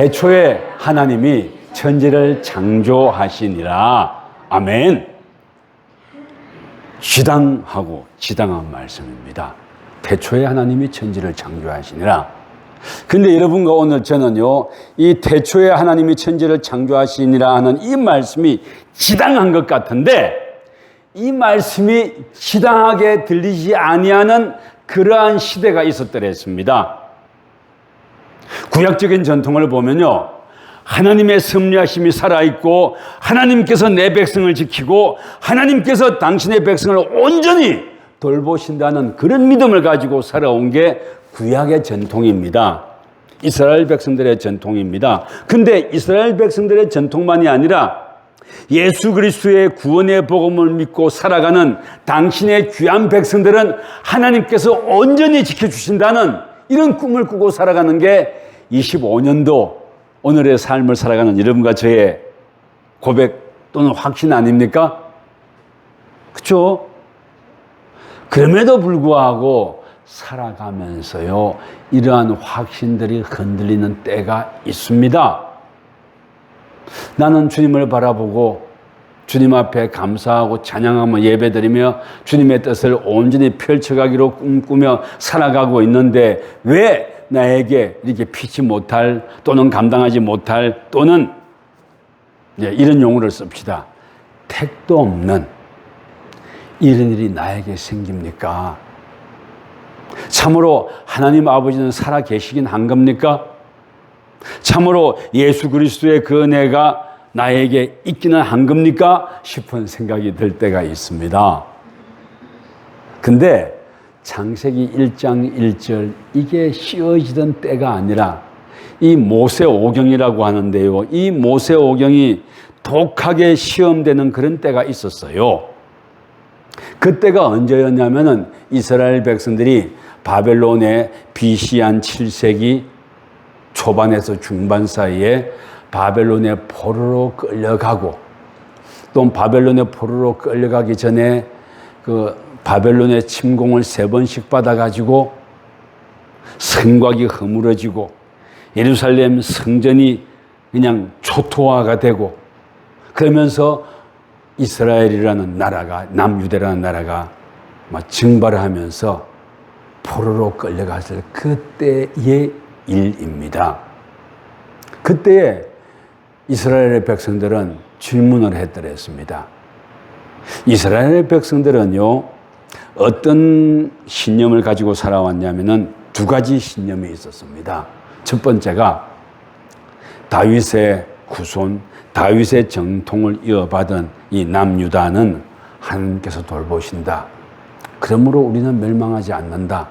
태초에 하나님이 천지를 창조하시니라. 아멘. 지당하고 지당한 말씀입니다. 태초에 하나님이 천지를 창조하시니라. 근데 여러분과 오늘 저는요, 이 태초에 하나님이 천지를 창조하시니라 하는 이 말씀이 지당한 것 같은데, 이 말씀이 지당하게 들리지 아니하는 그러한 시대가 있었더랬습니다. 구약적인 전통을 보면요. 하나님의 섭리하심이 살아있고 하나님께서 내 백성을 지키고 하나님께서 당신의 백성을 온전히 돌보신다는 그런 믿음을 가지고 살아온 게 구약의 전통입니다. 이스라엘 백성들의 전통입니다. 근데 이스라엘 백성들의 전통만이 아니라 예수 그리스도의 구원의 복음을 믿고 살아가는 당신의 귀한 백성들은 하나님께서 온전히 지켜주신다는 이런 꿈을 꾸고 살아가는 게 25년도 오늘의 삶을 살아가는 여러분과 저의 고백 또는 확신 아닙니까? 그렇죠? 그럼에도 불구하고 살아가면서요 이러한 확신들이 흔들리는 때가 있습니다. 나는 주님을 바라보고 주님 앞에 감사하고 찬양하며 예배드리며 주님의 뜻을 온전히 펼쳐가기로 꿈꾸며 살아가고 있는데 왜 나에게 이렇게 피치 못할 또는 감당하지 못할 또는 이런 용어를 씁시다. 택도 없는 이런 일이 나에게 생깁니까? 참으로 하나님 아버지는 살아 계시긴 한 겁니까? 참으로 예수 그리스도의 그 은혜가 나에게 있기는 한 겁니까? 싶은 생각이 들 때가 있습니다. 근데 창세기 1장 1절 이게 씌워지던 때가 아니라 이 모세 오경이라고 하는데요. 이 모세 오경이 독하게 시험되는 그런 때가 있었어요. 그때가 언제였냐면은 이스라엘 백성들이 바벨론의 BC 한 7세기 초반에서 중반 사이에 바벨론의 포로로 끌려가고 또 바벨론의 포로로 끌려가기 전에 그 바벨론의 침공을 세 번씩 받아가지고 성곽이 허물어지고 예루살렘 성전이 그냥 초토화가 되고 그러면서 이스라엘이라는 나라가 남유대라는 나라가 막 증발을 하면서 포로로 끌려갔을 그때의 일입니다. 그때에 이스라엘의 백성들은 질문을 했더랬습니다. 이스라엘의 백성들은요, 어떤 신념을 가지고 살아왔냐면은 두 가지 신념이 있었습니다. 첫 번째가 다윗의 후손, 다윗의 정통을 이어받은 이 남유다는 하나님께서 돌보신다. 그러므로 우리는 멸망하지 않는다.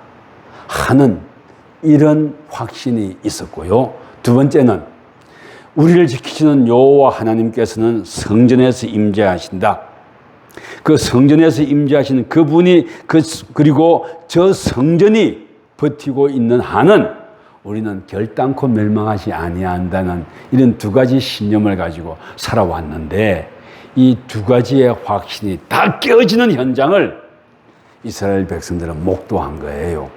하는 이런 확신이 있었고요. 두 번째는 우리를 지키시는 여호와 하나님께서는 성전에서 임재하신다. 그 성전에서 임재하시는 그분이 그 그리고 저 성전이 버티고 있는 한은 우리는 결단코 멸망하지 아니한다는 이런 두 가지 신념을 가지고 살아왔는데 이 두 가지의 확신이 다 깨어지는 현장을 이스라엘 백성들은 목도한 거예요.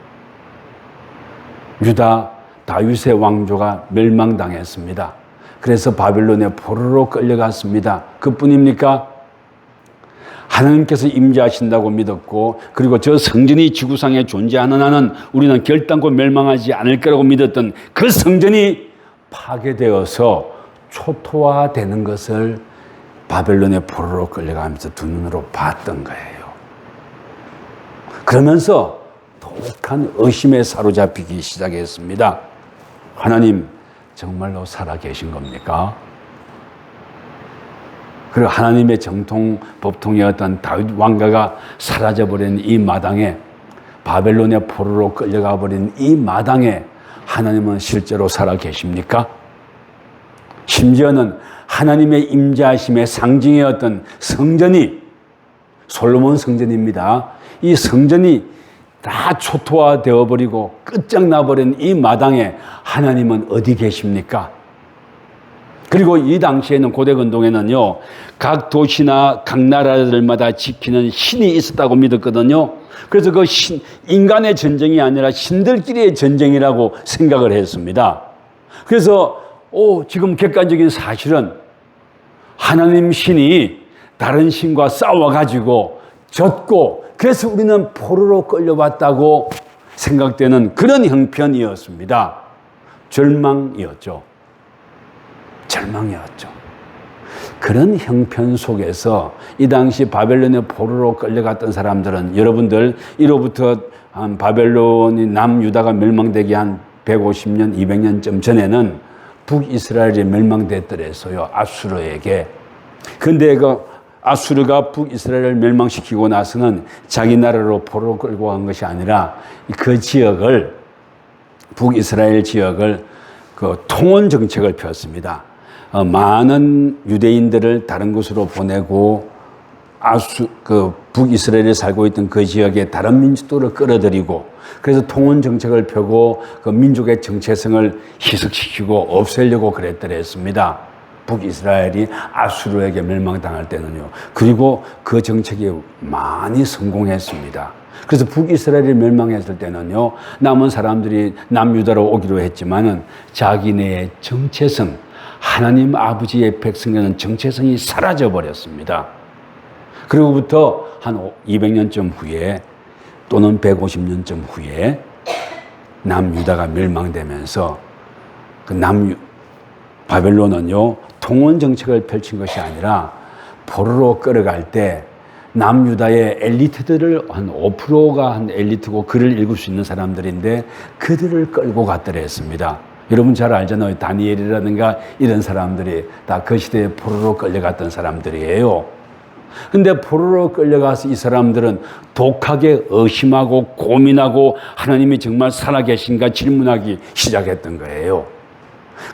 유다 다윗의 왕조가 멸망당했습니다. 그래서 바빌론의 포로로 끌려갔습니다. 그뿐입니까? 하나님께서 임재하신다고 믿었고 그리고 저 성전이 지구상에 존재하는 한은 우리는 결단코 멸망하지 않을 거라고 믿었던 그 성전이 파괴되어서 초토화되는 것을 바벨론의 포로로 끌려가면서 두 눈으로 봤던 거예요. 그러면서 독한 의심에 사로잡히기 시작했습니다. 하나님 정말로 살아 계신 겁니까? 그리고 하나님의 정통 법통이었던 다윗 왕가가 사라져버린 이 마당에 바벨론의 포로로 끌려가 버린 이 마당에 하나님은 실제로 살아 계십니까? 심지어는 하나님의 임재하심의 상징이었던 성전이 솔로몬 성전입니다. 이 성전이 다 초토화되어 버리고 끝장나 버린 이 마당에 하나님은 어디 계십니까? 그리고 이 당시에는 고대 근동에는요, 각 도시나 각 나라들마다 지키는 신이 있었다고 믿었거든요. 그래서 그 신, 인간의 전쟁이 아니라 신들끼리의 전쟁이라고 생각을 했습니다. 그래서 오, 지금 객관적인 사실은 하나님 신이 다른 신과 싸워가지고 졌고 그래서 우리는 포로로 끌려왔다고 생각되는 그런 형편이었습니다. 절망이었죠. 절망이었죠. 그런 형편 속에서 이 당시 바벨론의 포로로 끌려갔던 사람들은 여러분들 이로부터 한 바벨론이 남유다가 멸망되기 한 150년, 200년쯤 전에는 북이스라엘이 멸망됐더래서요. 아수르에게. 근데 그 아수르가 북이스라엘을 멸망시키고 나서는 자기 나라로 포로로 끌고 간 것이 아니라 그 지역을 북이스라엘 지역을 그 통원 정책을 폈습니다. 어, 많은 유대인들을 다른 곳으로 보내고 아수 그 북이스라엘에 살고 있던 그 지역에 다른 민족들을 끌어들이고 그래서 통원 정책을 펴고 그 민족의 정체성을 희석시키고 없애려고 그랬더랬습니다. 북이스라엘이 아수르에게 멸망당할 때는요. 그리고 그 정책이 많이 성공했습니다. 그래서 북이스라엘이 멸망했을 때는요. 남은 사람들이 남유다로 오기로 했지만은 자기네의 정체성, 하나님 아버지의 백성이라는 정체성이 사라져 버렸습니다. 그리고부터 한 200년쯤 후에 또는 150년쯤 후에 남유다가 멸망되면서 그남 바벨론은요 통원 정책을 펼친 것이 아니라 포로로 끌어갈 때 남유다의 엘리트들을 한 5%가 한 엘리트고 글을 읽을 수 있는 사람들인데 그들을 끌고 갔더라 했습니다. 여러분 잘 알잖아요. 다니엘이라든가 이런 사람들이 다 그 시대에 포로로 끌려갔던 사람들이에요. 근데 포로로 끌려가서 이 사람들은 독하게 의심하고 고민하고 하나님이 정말 살아계신가 질문하기 시작했던 거예요.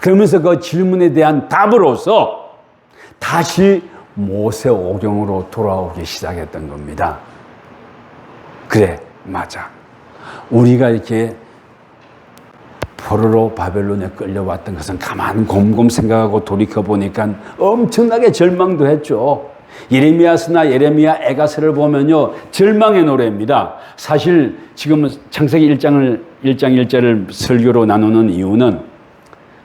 그러면서 그 질문에 대한 답으로서 다시 모세 오경으로 돌아오기 시작했던 겁니다. 그래, 맞아. 우리가 이렇게 포로로 바벨론에 끌려왔던 것은 가만 곰곰 생각하고 돌이켜 보니까 엄청나게 절망도 했죠. 예레미야스나 예레미야 에가스를 보면요 절망의 노래입니다. 사실 지금 창세기 1장을 1장 1절을 설교로 나누는 이유는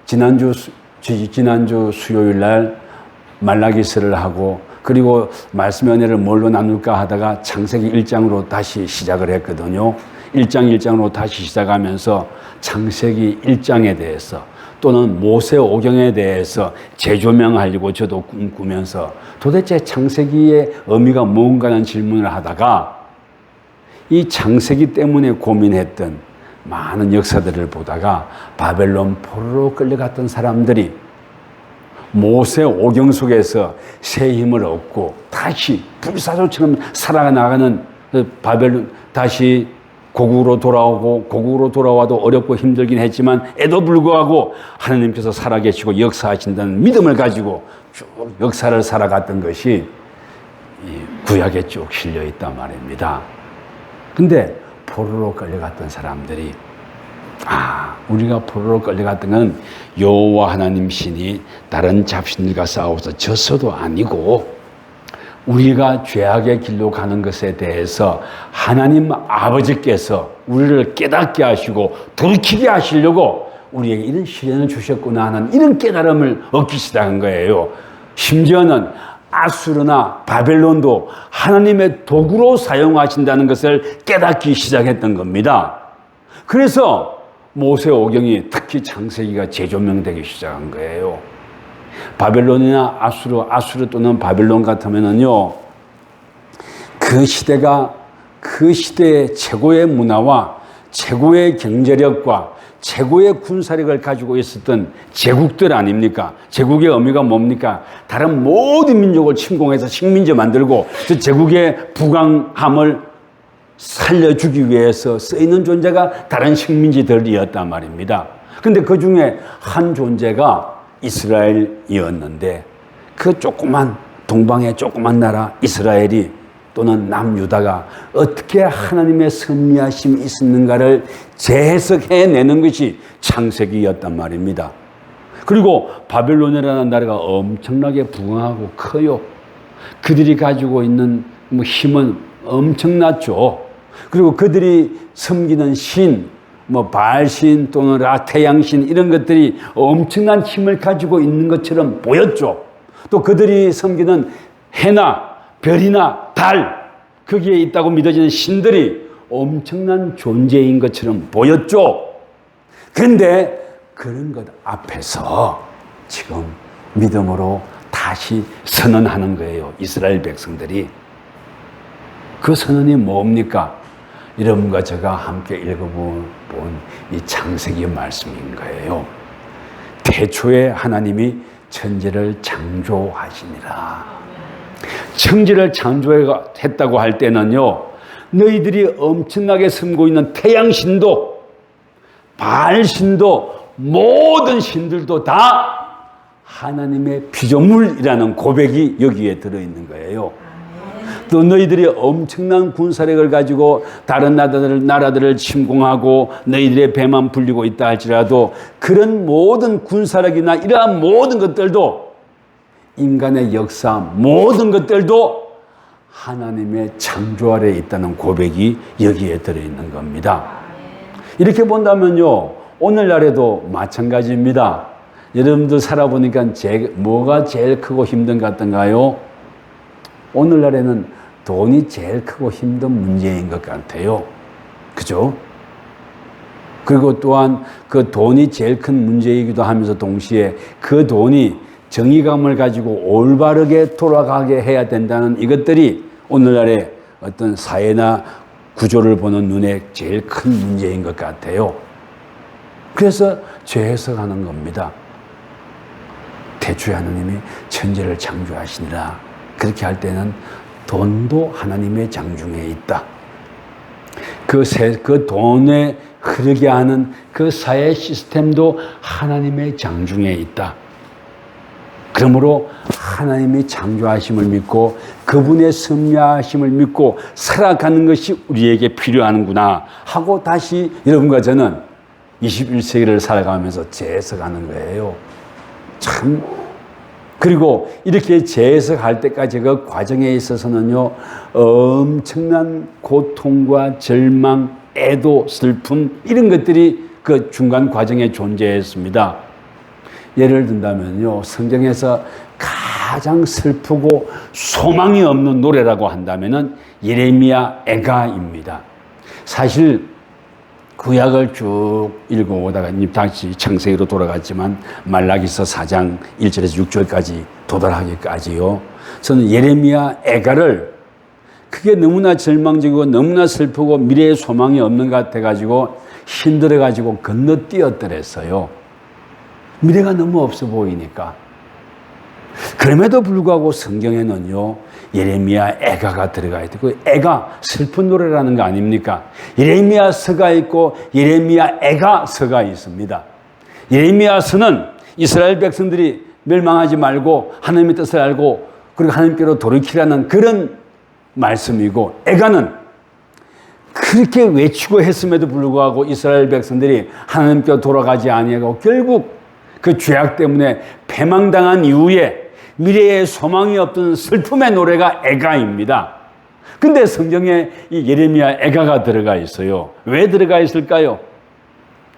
지난주 지난주 수요일 날 말라기스를 하고 그리고 말씀의 은혜를 뭘로 나눌까 하다가 창세기 1장으로 다시 시작을 했거든요. 1장 1장으로 다시 시작하면서 창세기 1장에 대해서 또는 모세 오경에 대해서 재조명하려고 저도 꿈꾸면서 도대체 창세기의 의미가 뭔가라는 질문을 하다가 이 창세기 때문에 고민했던 많은 역사들을 보다가 바벨론 포로로 끌려갔던 사람들이 모세 오경 속에서 새 힘을 얻고 다시 불사조처럼 살아나가는 그 바벨론 다시 고국으로 돌아오고 고국으로 돌아와도 어렵고 힘들긴 했지만 애도 불구하고 하나님께서 살아계시고 역사하신다는 믿음을 가지고 쭉 역사를 살아갔던 것이 구약에 쭉 실려 있단 말입니다. 근데 포로로 끌려갔던 사람들이 아, 우리가 포로로 끌려갔던 건 여호와 하나님 신이 다른 잡신들과 싸워서 졌어도 아니고 우리가 죄악의 길로 가는 것에 대해서 하나님 아버지께서 우리를 깨닫게 하시고 돌이키게 하시려고 우리에게 이런 시련을 주셨구나 하는 이런 깨달음을 얻기 시작한 거예요. 심지어는 아수르나 바벨론도 하나님의 도구로 사용하신다는 것을 깨닫기 시작했던 겁니다. 그래서 모세 오경이 특히 창세기가 재조명되기 시작한 거예요. 바벨론이나 아수르, 아수르 또는 바벨론 같으면은요, 그 시대가 그 시대의 최고의 문화와 최고의 경제력과 최고의 군사력을 가지고 있었던 제국들 아닙니까? 제국의 의미가 뭡니까? 다른 모든 민족을 침공해서 식민지 만들고 그 제국의 부강함을 살려주기 위해서 쓰이는 존재가 다른 식민지들이었단 말입니다. 근데 그 중에 한 존재가 이스라엘이었는데 그 조그만 동방의 조그만 나라 이스라엘이 또는 남유다가 어떻게 하나님의 섭리하심이 있었는가를 재해석해내는 것이 창세기였단 말입니다. 그리고 바벨론이라는 나라가 엄청나게 부강하고 커요. 그들이 가지고 있는 뭐 힘은 엄청났죠. 그리고 그들이 섬기는 신, 뭐 발신 또는 라 태양신 이런 것들이 엄청난 힘을 가지고 있는 것처럼 보였죠. 또 그들이 섬기는 해나 별이나 달 거기에 있다고 믿어지는 신들이 엄청난 존재인 것처럼 보였죠. 그런데 그런 것 앞에서 지금 믿음으로 다시 선언하는 거예요. 이스라엘 백성들이. 그 선언이 뭡니까? 여러분과 제가 함께 읽어본 이 창세기 말씀인 거예요. 태초에 하나님이 천지를 창조하시니라. 천지를 창조했다고 할 때는요, 너희들이 엄청나게 섬고 있는 태양신도, 발신도, 모든 신들도 다 하나님의 피조물이라는 고백이 여기에 들어있는 거예요. 또 너희들이 엄청난 군사력을 가지고 다른 나라들을, 나라들을 침공하고 너희들의 배만 불리고 있다 할지라도 그런 모든 군사력이나 이러한 모든 것들도 인간의 역사 모든 것들도 하나님의 창조 아래 있다는 고백이 여기에 들어있는 겁니다. 이렇게 본다면요, 오늘날에도 마찬가지입니다. 여러분들 살아보니까 제, 뭐가 제일 크고 힘든 것 같던가요? 오늘날에는 돈이 제일 크고 힘든 문제인 것 같아요. 그죠? 그리고 또한 그 돈이 제일 큰 문제이기도 하면서 동시에 그 돈이 정의감을 가지고 올바르게 돌아가게 해야 된다는 이것들이 오늘날의 어떤 사회나 구조를 보는 눈에 제일 큰 문제인 것 같아요. 그래서 재해석하는 겁니다. 대추의 하나님이 천지를 창조하시니라. 그렇게 할 때는 돈도 하나님의 장중에 있다. 그, 세, 그 돈에 흐르게 하는 그 사회 시스템도 하나님의 장중에 있다. 그러므로 하나님이 창조하심을 믿고 그분의 섭리하심을 믿고 살아가는 것이 우리에게 필요하는구나 하고 다시 여러분과 저는 21세기를 살아가면서 재해석하는 거예요. 참 그리고 이렇게 재해석할 때까지 그 과정에 있어서는요, 엄청난 고통과 절망, 애도, 슬픔, 이런 것들이 그 중간 과정에 존재했습니다. 예를 든다면요, 성경에서 가장 슬프고 소망이 없는 노래라고 한다면은 예레미야 애가입니다. 사실 구약을 쭉 읽어오다가 다시 창세기로 돌아갔지만 말라기서 4장 1절에서 6절까지 도달하기까지요. 저는 예레미야 애가를 그게 너무나 절망적이고 너무나 슬프고 미래의 소망이 없는 것 같아가지고 힘들어가지고 건너뛰었더랬어요. 미래가 너무 없어 보이니까. 그럼에도 불구하고 성경에는요, 예레미야 애가가 들어가 있고, 그 애가 슬픈 노래라는 거 아닙니까? 예레미야 서가 있고, 예레미야 애가 서가 있습니다. 예레미야 서는 이스라엘 백성들이 멸망하지 말고, 하나님의 뜻을 알고, 그리고 하나님께로 돌이키라는 그런 말씀이고, 애가는 그렇게 외치고 했음에도 불구하고 이스라엘 백성들이 하나님께 돌아가지 아니하고 결국 그 죄악 때문에 패망당한 이후에 미래에 소망이 없던 슬픔의 노래가 애가입니다. 근데 성경에 이 예레미야 애가가 들어가 있어요. 왜 들어가 있을까요?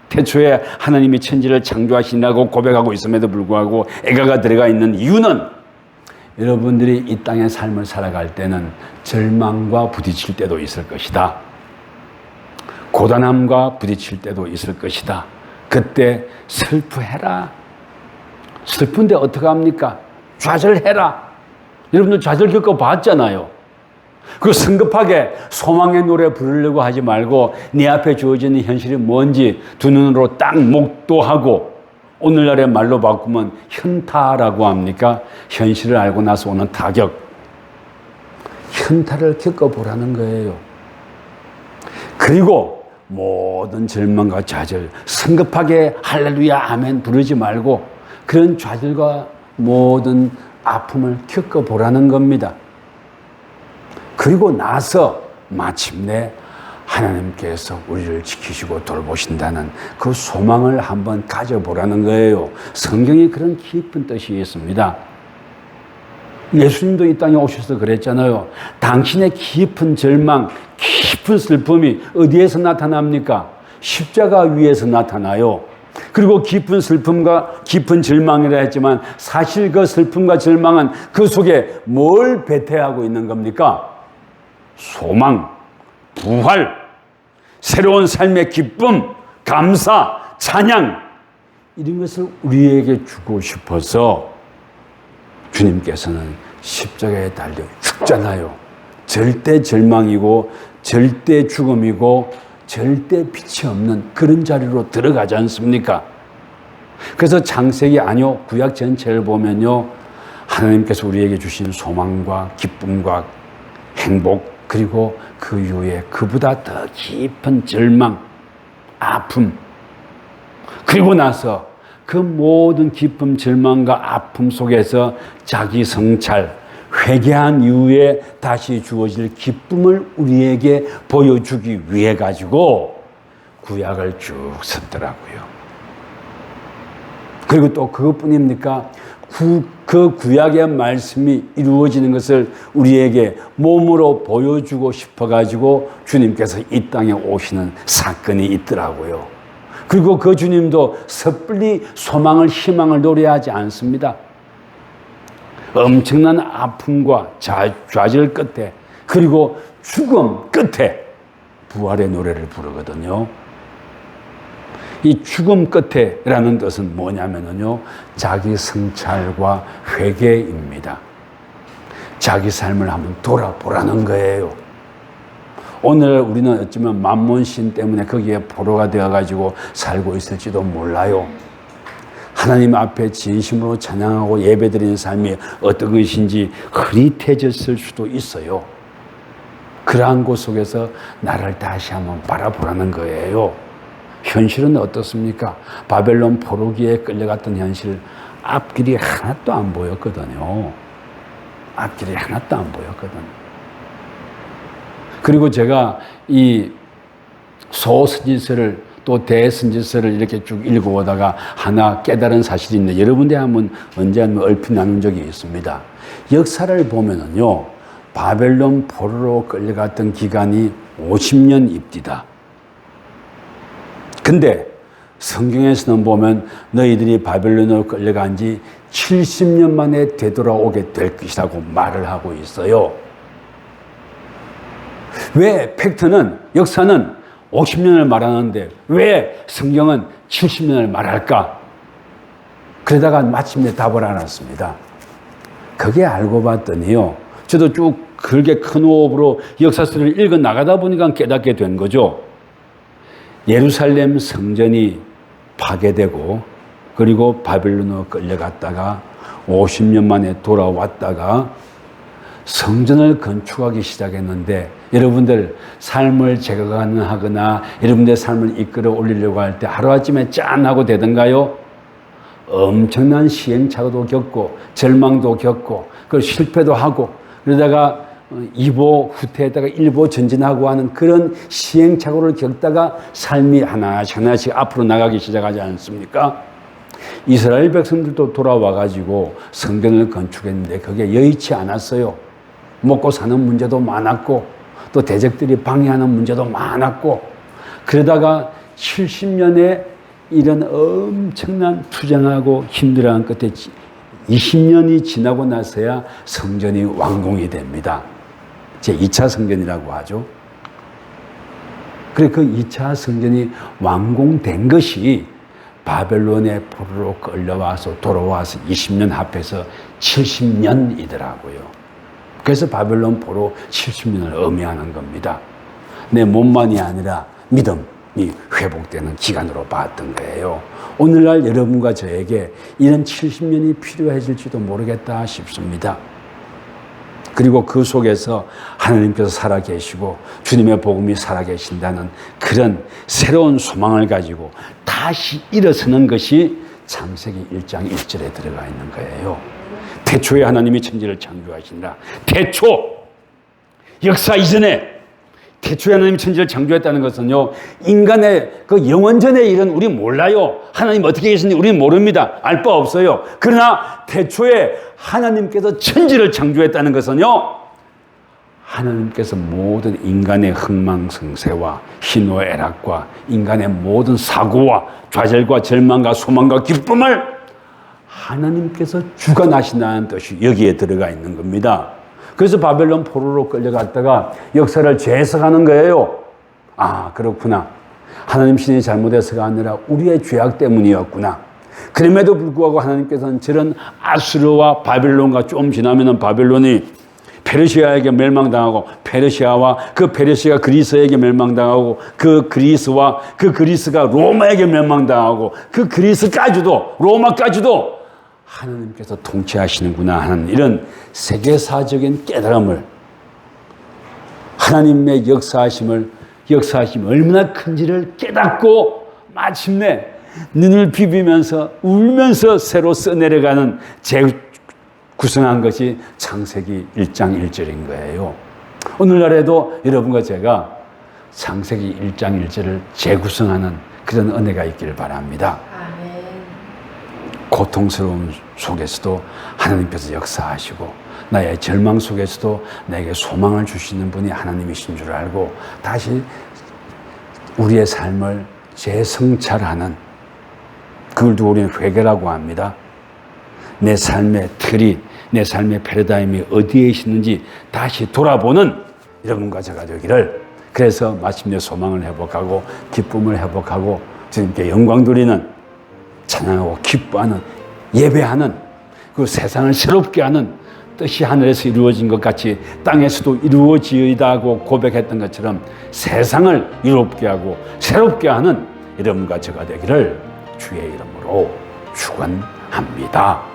태초에 하나님이 천지를 창조하신다고 고백하고 있음에도 불구하고 애가가 들어가 있는 이유는 여러분들이 이 땅의 삶을 살아갈 때는 절망과 부딪힐 때도 있을 것이다. 고단함과 부딪힐 때도 있을 것이다. 그때 슬프해라. 슬픈데 어떡합니까? 좌절해라. 여러분들 좌절 겪어봤잖아요. 그 성급하게 소망의 노래 부르려고 하지 말고 네 앞에 주어지는 현실이 뭔지 두 눈으로 딱 목도하고 오늘날의 말로 바꾸면 현타라고 합니까? 현실을 알고 나서 오는 타격. 현타를 겪어보라는 거예요. 그리고 모든 절망과 좌절, 성급하게 할렐루야, 아멘 부르지 말고 그런 좌절과 모든 아픔을 겪어보라는 겁니다. 그리고 나서 마침내 하나님께서 우리를 지키시고 돌보신다는 그 소망을 한번 가져보라는 거예요. 성경에 그런 깊은 뜻이 있습니다. 예수님도 이 땅에 오셔서 그랬잖아요. 당신의 깊은 절망, 깊은 슬픔이 어디에서 나타납니까? 십자가 위에서 나타나요. 그리고 깊은 슬픔과 깊은 절망이라 했지만 사실 그 슬픔과 절망은 그 속에 뭘 배태하고 있는 겁니까? 소망, 부활, 새로운 삶의 기쁨, 감사, 찬양 이런 것을 우리에게 주고 싶어서 주님께서는 십자가에 달려 죽잖아요. 절대 절망이고 절대 죽음이고 절대 빛이 없는 그런 자리로 들어가지 않습니까? 그래서 창세기 아니요 구약 전체를 보면요 하나님께서 우리에게 주신 소망과 기쁨과 행복 그리고 그 이후에 그보다 더 깊은 절망, 아픔 그리고 나서 그 모든 기쁨, 절망과 아픔 속에서 자기 성찰, 회개한 이후에 다시 주어질 기쁨을 우리에게 보여주기 위해 가지고 구약을 쭉 썼더라고요. 그리고 또 그것뿐입니까? 구, 그 구약의 말씀이 이루어지는 것을 우리에게 몸으로 보여주고 싶어 가지고 주님께서 이 땅에 오시는 사건이 있더라고요. 그리고 그 주님도 섣불리 소망을 희망을 노래하지 않습니다. 엄청난 아픔과 좌, 좌절 끝에 그리고 죽음 끝에 부활의 노래를 부르거든요. 이 죽음 끝에라는 뜻은 뭐냐면요. 자기 성찰과 회개입니다. 자기 삶을 한번 돌아보라는 거예요. 오늘 우리는 어쩌면 만몬신 때문에 거기에 포로가 되어가지고 살고 있을지도 몰라요. 하나님 앞에 진심으로 찬양하고 예배드리는 삶이 어떤 것인지 흐릿해졌을 수도 있어요. 그러한 곳 속에서 나를 다시 한번 바라보라는 거예요. 현실은 어떻습니까? 바벨론 포로기에 끌려갔던 현실, 앞길이 하나도 안 보였거든요. 앞길이 하나도 안 보였거든요. 그리고 제가 이 소스지서를 또 대선지서를 이렇게 쭉 읽어오다가 하나 깨달은 사실이 있는데 여러분들 한번 언제 한번 얼핏 나눈 적이 있습니다. 역사를 보면은요, 바벨론 포로로 끌려갔던 기간이 50년 입디다. 근데 성경에서는 보면 너희들이 바벨론으로 끌려간 지 70년 만에 되돌아오게 될 것이라고 말을 하고 있어요. 왜 팩트는 역사는 50년을 말하는데 왜 성경은 70년을 말할까? 그러다가 마침내 답을 알았습니다. 그게 알고 봤더니요. 저도 쭉 그렇게 큰 호흡으로 역사서를 읽어 나가다 보니까 깨닫게 된 거죠. 예루살렘 성전이 파괴되고 그리고 바빌론으로 끌려갔다가 50년 만에 돌아왔다가 성전을 건축하기 시작했는데 여러분들 삶을 제거하거나 여러분들 삶을 이끌어 올리려고 할 때 하루아침에 짠 하고 되던가요? 엄청난 시행착오도 겪고 절망도 겪고 그 실패도 하고 그러다가 이보 후퇴했다가 일보 전진하고 하는 그런 시행착오를 겪다가 삶이 하나씩 하나씩 앞으로 나가기 시작하지 않습니까? 이스라엘 백성들도 돌아와 가지고 성전을 건축했는데 그게 여의치 않았어요. 먹고 사는 문제도 많았고 또 대적들이 방해하는 문제도 많았고 그러다가 70년에 이런 엄청난 투쟁하고 힘들어한 끝에 20년이 지나고 나서야 성전이 완공이 됩니다. 제 2차 성전이라고 하죠. 그래 그 2차 성전이 완공된 것이 바벨론의 포로로 끌려와서 돌아와서 20년 합해서 70년이더라고요. 그래서 바벨론 포로 70년을 의미하는 겁니다. 내 몸만이 아니라 믿음이 회복되는 기간으로 봤던 거예요. 오늘날 여러분과 저에게 이런 70년이 필요해질지도 모르겠다 싶습니다. 그리고 그 속에서 하나님께서 살아계시고 주님의 복음이 살아계신다는 그런 새로운 소망을 가지고 다시 일어서는 것이 창세기 1장 1절에 들어가 있는 거예요. 태초에 하나님이 천지를 창조하시니라. 태초! 역사 이전에 태초에 하나님 천지를 창조했다는 것은요 인간의 그 영원전의 일은 우리 몰라요. 하나님 어떻게 계신지 우리는 모릅니다. 알 바 없어요. 그러나 태초에 하나님께서 천지를 창조했다는 것은요 하나님께서 모든 인간의 흥망성쇠와 희노애락과 인간의 모든 사고와 좌절과 절망과 소망과 기쁨을 하나님께서 주관하신다는 뜻이 여기에 들어가 있는 겁니다. 그래서 바벨론 포로로 끌려갔다가 역사를 재해석하는 거예요. 아, 그렇구나. 하나님 신이 잘못해서가 아니라 우리의 죄악 때문이었구나. 그럼에도 불구하고 하나님께서는 저런 아수르와 바벨론과 좀 지나면은 바벨론이 페르시아에게 멸망당하고 페르시아와 그 페르시아 그리스에게 멸망당하고 그 그리스와 그 그리스가 로마에게 멸망당하고 그 그리스까지도 로마까지도 하나님께서 통치하시는구나 하는 이런 세계사적인 깨달음을 하나님의 역사하심을 역사하심이 얼마나 큰지를 깨닫고 마침내 눈을 비비면서 울면서 새로 써내려가는 재구성한 것이 창세기 1장 1절인 거예요. 오늘날에도 여러분과 제가 창세기 1장 1절을 재구성하는 그런 은혜가 있기를 바랍니다. 고통스러운 속에서도 하나님께서 역사하시고 나의 절망 속에서도 내게 소망을 주시는 분이 하나님이신 줄 알고 다시 우리의 삶을 재성찰하는 그걸 두고 우리는 회개라고 합니다. 내 삶의 틀이 내 삶의 패러다임이 어디에 있는지 다시 돌아보는 여러분과 제가 되기를 그래서 마침내 소망을 회복하고 기쁨을 회복하고 주님께 영광 돌리는 찬양하고 기뻐하는 예배하는 그 세상을 새롭게 하는 뜻이 하늘에서 이루어진 것 같이 땅에서도 이루어지이다고 고백했던 것처럼 세상을 이롭게 하고 새롭게 하는 여러분과 제가 되기를 주의 이름으로 축원합니다.